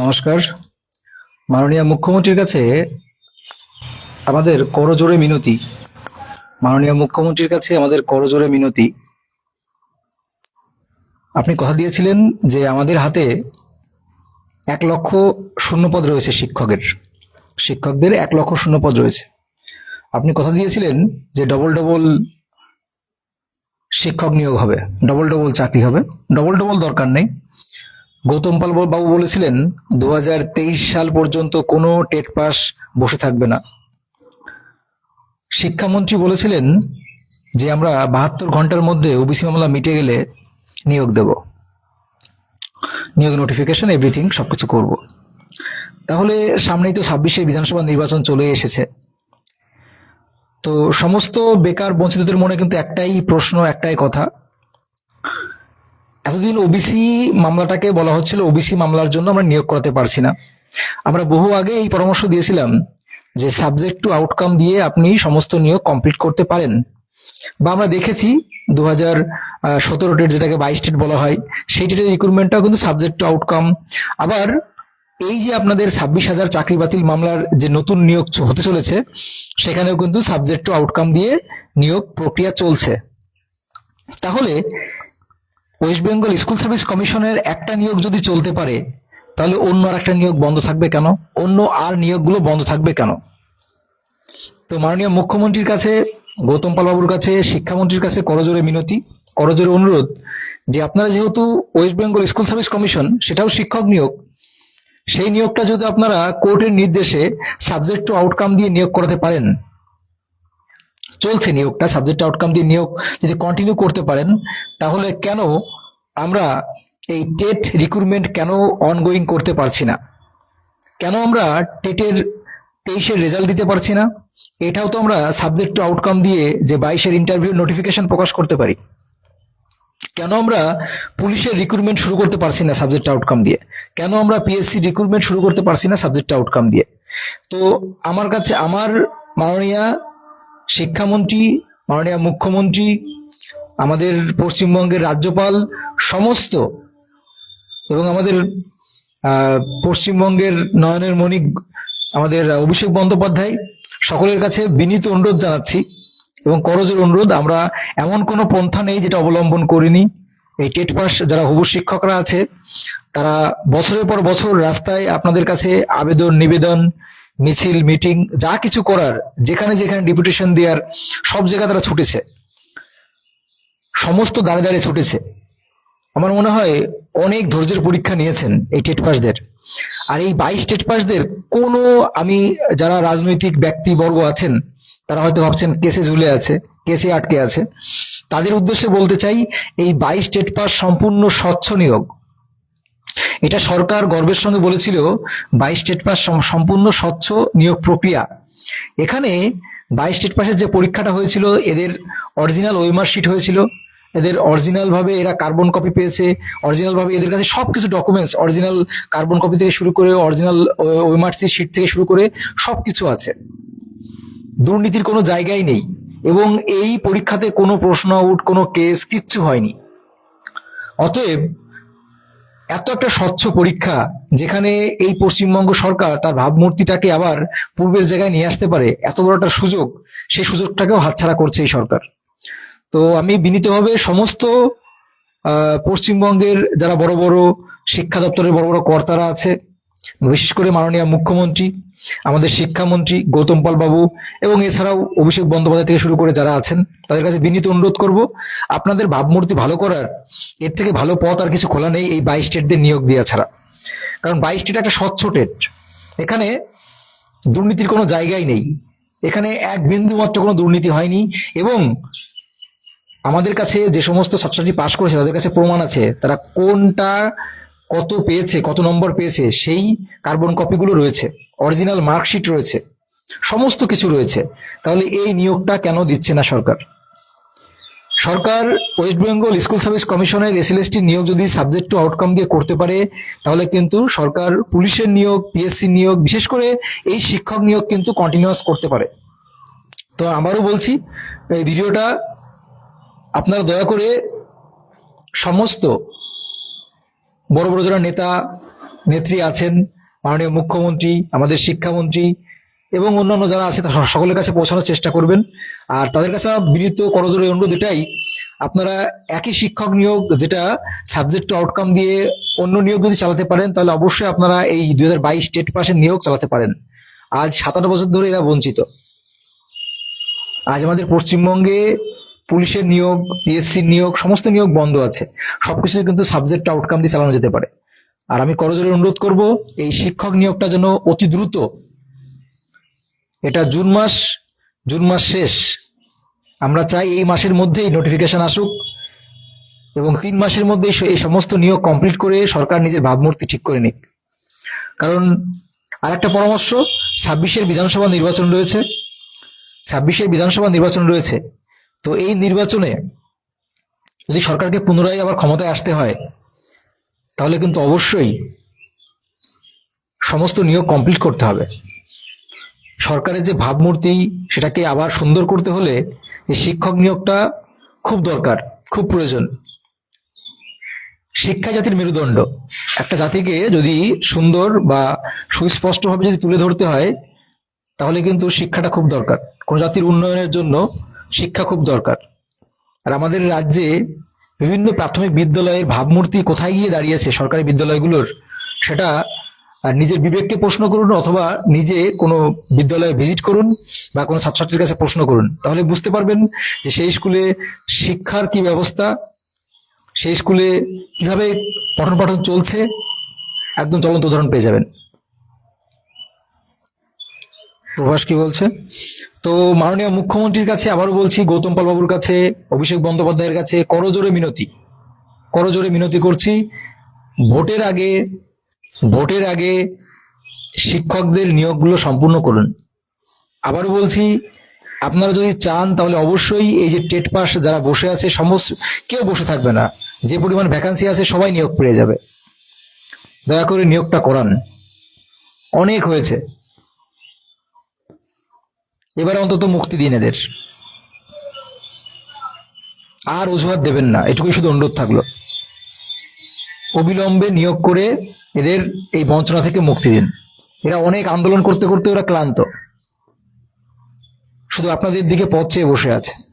নমস্কার। মাননীয় মুখ্যমন্ত্রীর কাছে আমাদের করজোরে মিনতি। মাননীয় মুখ্যমন্ত্রীর কাছে আমাদের করজোরে মিনতি। আপনি কথা দিয়েছিলেন যে আমাদের হাতে এক লক্ষ শূন্যপদ রয়েছে শিক্ষকের। শিক্ষকদের এক লক্ষ শূন্যপদ রয়েছে। আপনি কথা দিয়েছিলেন যে ডবল ডবল শিক্ষক নিয়োগ হবে ডবল ডবল চাকরি হবে ডবল ডবল দরকার নেই। গৌতম পাল বাবু বলেছিলেন দু হাজার তেইশ সাল পর্যন্ত কোনো টেট পাস বসে থাকবে না। শিক্ষামন্ত্রী বলেছিলেন যে, আমরা বাহাত্তর ঘণ্টার মধ্যে ওবিসি মামলা মিটে গেলে নিয়োগ দেব। নিয়োগ নোটিফিকেশন এভরিথিং সবকিছু করব। তাহলে সামনেই তো ছাব্বিশে বিধানসভা নির্বাচন চলে এসেছে। তো সমস্ত বেকার বঞ্চিতদের মনে কিন্তু একটাই প্রশ্ন, একটাই কথা। এতদিন ওবিসি মামলাটাকে বলা হচ্ছিল ওবিসি মামলার জন্য আমরা নিয়োগ করাতে পারছি না। আমরা বহু আগে এই পরামর্শ দিয়েছিলাম যে সাবজেক্ট টু আউটকাম দিয়ে আপনি সমস্ত নিয়োগ কমপ্লিট করতে পারেন। বা আমরা দেখেছি দু হাজার সতেরো ডেট যেটাকে বাইশ ডেট বলা হয়, সেই ডেটের রিক্রুটমেন্টটাও কিন্তু সাবজেক্ট টু আউটকাম। আবার এই যে আপনাদের ছাব্বিশ হাজার চাকরি বাতিল মামলার যে নতুন নিয়োগ হতে চলেছে, সেখানেও কিন্তু সাবজেক্ট টু আউটকাম দিয়ে নিয়োগ প্রক্রিয়া চলছে। তাহলে ওয়েস্ট বেঙ্গল স্কুল সার্ভিস কমিশনের একটা নিয়োগ যদি চলতে পারে, তাহলে অন্য আর একটা নিয়োগ বন্ধ থাকবে কেন? অন্য আর নিয়োগগুলো বন্ধ থাকবে কেন? তো মাননীয় মুখ্যমন্ত্রীর কাছে, গৌতম পাল বাবুর কাছে, শিক্ষামন্ত্রীর কাছে করজোরে মিনতি, করজোরে অনুরোধ যে আপনারা যেহেতু West Bengal school service commission, সেটাও শিক্ষক নিয়োগ, সেই নিয়োগটা যদি আপনারা কোর্টের নির্দেশে সাবজেক্ট টু আউটকাম দিয়ে নিয়োগ করাতে পারেন চলছে নিয়োগটা সাবজেক্ট আউটকাম দিয়ে নিয়োগ যদি কন্টিনিউ করতে পারেন, তাহলে কেন আমরা এই টেট রিক্রুটমেন্ট কেন অনগোয়িং করতে পারছি না? কেন আমরা টেটের তেইশের রেজাল্ট দিতে পারছি না? এটাও তো আমরা সাবজেক্ট টু আউটকাম দিয়ে যে বাইশের ইন্টারভিউ নোটিফিকেশন প্রকাশ করতে পারি। কেন আমরা পুলিশের রিক্রুটমেন্ট শুরু করতে পারছি না সাবজেক্ট আউটকাম দিয়ে? কেন আমরা পিএসসি রিক্রুটমেন্ট শুরু করতে পারছি না সাবজেক্ট আউটকাম দিয়ে? তো আমার কাছে, আমার মাননীয় শিক্ষামন্ত্রী, মাননীয় মুখ্যমন্ত্রী, আমাদের পশ্চিমবঙ্গের রাজ্যপাল, সমস্ত এবং আমাদের পশ্চিমবঙ্গের নয়নের মণিক আমাদের অভিষেক বন্দ্যোপাধ্যায়, সকলের কাছে বিনীত অনুরোধ জানাচ্ছি এবং করজোর অনুরোধ, আমরা এমন কোনো পন্থা নেই যেটা অবলম্বন করিনি। এই টেট পাস যারা হবু শিক্ষকরা আছে, তারা বছরের পর বছর রাস্তায় আপনাদের কাছে আবেদন, নিবেদন মিছিল, মিটিং, যা কিছু করার, যেখানে যেখানে ডিপুটেশন দেওয়ার, সব জায়গায় তারা ছুটেছে। সমস্ত দাঁড়ে দাঁড়িয়ে ছুটেছে। আমার মনে হয় অনেক ধৈর্যের পরীক্ষা নিয়েছেন এই টেট পাসদের। আর এই বাইশ টেট পাসদের কোনো, আমি যারা রাজনৈতিক ব্যক্তিবর্গ আছেন, তারা হয়তো ভাবছেন, কেসে ঝুলে আছে, কেসে আটকে আছে। তাদের উদ্দেশ্যে বলতে চাই, এই বাইশ টেট পাস সম্পূর্ণ স্বচ্ছ নিয়োগ। এটা সরকার গর্বের সঙ্গে বলেছিল, বাইশ স্টেট পাস সম্পূর্ণ স্বচ্ছ নিয়োগ প্রক্রিয়া। এখানে বাইশ স্টেট পাসের যে পরীক্ষাটা হয়েছিল, এদের অরিজিনাল ওয়েমার শিট হয়েছিল। এদের অরিজিনাল ভাবে এরা কার্বন কপি পেয়েছে অরিজিনাল ভাবে এদের কাছে সবকিছু ডকুমেন্টস অরিজিনাল কার্বন কপি থেকে শুরু করে অরিজিনাল ওয়েমার শিট থেকে শুরু করে সবকিছু আছে। দুর্নীতির কোনো জায়গাই নেই এবং এই পরীক্ষাতে কোনো প্রশ্ন, আউট, কোনো কেস কিচ্ছু হয়নি। অতএব এত একটা স্বচ্ছ পরীক্ষা যেখানে এই পশ্চিমবঙ্গ সরকার তার ভাবমূর্তিটাকে আবার পূর্বের জায়গায় নিয়ে আসতে পারে, এত বড় একটা সুযোগ, সেই সুযোগটাকেও হাতছাড়া করছে এই সরকার। তো আমি বিনীতভাবে সমস্ত পশ্চিমবঙ্গের যারা বড় বড় শিক্ষা দপ্তরের বড় বড় কর্তারা আছে, বিশেষ করে মাননীয় মুখ্যমন্ত্রী আমাদের শিক্ষামন্ত্রী গৌতম পাল বাবু এবং এছাড়াও অভিষেক বন্দ্যোপাধ্যায় থেকে শুরু করে যারা আছেন, তাদের কাছে বিনীত অনুরোধ করব, আপনাদের ভাবমূর্তি ভালো করার, এর থেকে ভালো পথ আর কিছু খোলা নেই এই বাইশ স্টেটদের নিয়োগ দেওয়া ছাড়া। কারণ বাইশ স্টেট একটা স্বচ্ছ টেট এখানে দুর্নীতির কোনো জায়গাই নেই। এখানে এক বিন্দু মাত্র কোনো দুর্নীতি হয়নি এবং আমাদের কাছে যে সমস্ত ছাত্রছাত্রী পাশ করেছে, তাদের কাছে প্রমাণ আছে, তারা কোনটা কত পেয়েছে, কত নম্বর পেয়েছে, সেই কার্বন কপিগুলো রয়েছে অরিজিনাল মার্কশিট রয়েছে, সমস্ত কিছু রয়েছে। তাহলে এই নিয়োগটা কেন দিচ্ছে না সরকার? সরকার ওয়েস্ট বেঙ্গল স্কুল সার্ভিস কমিশনের এসএলএসটি নিয়োগ যদি সাবজেক্ট টু আউটকাম দিয়ে করতে পারে, তাহলে কিন্তু সরকার পুলিশের নিয়োগ পিএসসি নিয়োগ, বিশেষ করে এই শিক্ষক নিয়োগ কিন্তু কন্টিনিউয়াস করতে পারে। তো আমারও বলছি, এই ভিডিওটা আপনারা দয়া করে সমস্ত বড় বড় যারা নেতা, নেত্রী আছেন, মাননীয় মুখ্যমন্ত্রী, আমাদের শিক্ষামন্ত্রী এবং অন্যান্য যারা আছে, তারা সকলের কাছে পৌঁছানোর চেষ্টা করবেন। আর তাদের কাছে বিনীত করজোরে অনুরোধ এটাই, আপনারা একই শিক্ষক নিয়োগ যেটা সাবজেক্ট টু আউটকাম দিয়ে অন্য নিয়োগ যদি চালাতে পারেন, তাহলে অবশ্যই আপনারা এই দুই হাজার বাইশ স্টেট পাসের নিয়োগ চালাতে পারেন। আজ সাতান্ন বছর ধরে এরা বঞ্চিত। আজ আমাদের পশ্চিমবঙ্গে পুলিশের নিয়োগ পিএসসির নিয়োগ, সমস্ত নিয়োগ বন্ধ আছে। সবকিছু কিন্তু সাবজেক্ট আউটকাম দিয়ে চালানো যেতে পারে। আর আমি করজোরে অনুরোধ করব, এই শিক্ষক নিয়োগটা যেন অতি দ্রুত, এটা জুন মাস জুন মাস শেষ। আমরা চাই এই মাসের মধ্যেই নোটিফিকেশন আসুক এবং তিন মাসের মধ্যেই স- এই সমস্ত নিয়োগ কমপ্লিট করে সরকার নিজের ভাবমূর্তি ঠিক করে নিক। কারণ আরেকটা পরামর্শ, ছাব্বিশের বিধানসভা নির্বাচন রয়েছে। ছাব্বিশের বিধানসভা নির্বাচন রয়েছে। তো এই নির্বাচনে যদি সরকারকে পুনরায় আবার ক্ষমতায় আসতে হয়, তাহলে কিন্তু অবশ্যই সমস্ত নিয়োগ কমপ্লিট করতে হবে। সরকারের যে ভাবমূর্তি, সেটাকে আবার সুন্দর করতে হলে শিক্ষক নিয়োগটা খুব দরকার, খুব প্রয়োজন। শিক্ষা জাতির মেরুদণ্ড। একটা জাতিকে যদি সুন্দর বা সুস্পষ্টভাবে যদি তুলে ধরতে হয়, তাহলে কিন্তু শিক্ষাটা খুব দরকার। কোনো জাতির উন্নয়নের জন্য শিক্ষা খুব দরকার। আর আমাদের রাজ্যে বিভিন্ন প্রাথমিক বিদ্যালয়ের ভাবমূর্তি কোথায় গিয়ে দাঁড়িয়েছে সরকারি বিদ্যালয়গুলোর, সেটা নিজের বিবেককে প্রশ্ন করুন অথবা নিজে কোনো বিদ্যালয়ে ভিজিট করুন বা কোনো ছাত্রছাত্রীর কাছে প্রশ্ন করুন। তাহলে বুঝতে পারবেন যে সেই স্কুলে শিক্ষার কি ব্যবস্থা, সেই স্কুলে কীভাবে পঠন পাঠন চলছে, একদম চলন্ত উদাহরণ পেয়ে যাবেন। প্রভাস কি বলছে? তো মাননীয় মুখ্যমন্ত্রীর কাছে আবারও বলছি, গৌতম পাল বাবুর কাছে, অভিষেক বন্দ্যোপাধ্যায়ের কাছে করজোরে মিনতি। করজোরে মিনতি করছি। ভোটের আগে ভোটের আগে শিক্ষকদের নিয়োগগুলো সম্পূর্ণ করুন। আবারও বলছি, আপনারা যদি চান তাহলে অবশ্যই এই যে টেট পাস যারা বসে আছে, সমস্ত কেউ বসে থাকবে না। যে পরিমাণ ভ্যাকান্সি আছে, সবাই নিয়োগ পেয়ে যাবে। দয়া করে নিয়োগটা করান। অনেক হয়েছে। এবার অন্তত মুক্তি দিন এদের। আর অজুহাত দেবেন না, এটুকুই শুধু অনুরোধ থাকল। অবিলম্বে নিয়োগ করে এদের এই বঞ্চনা থেকে মুক্তি দিন। এরা অনেক আন্দোলন করতে করতে ওরা ক্লান্ত। শুধু আপনাদের দিকে পথ চেয়ে বসে আছে।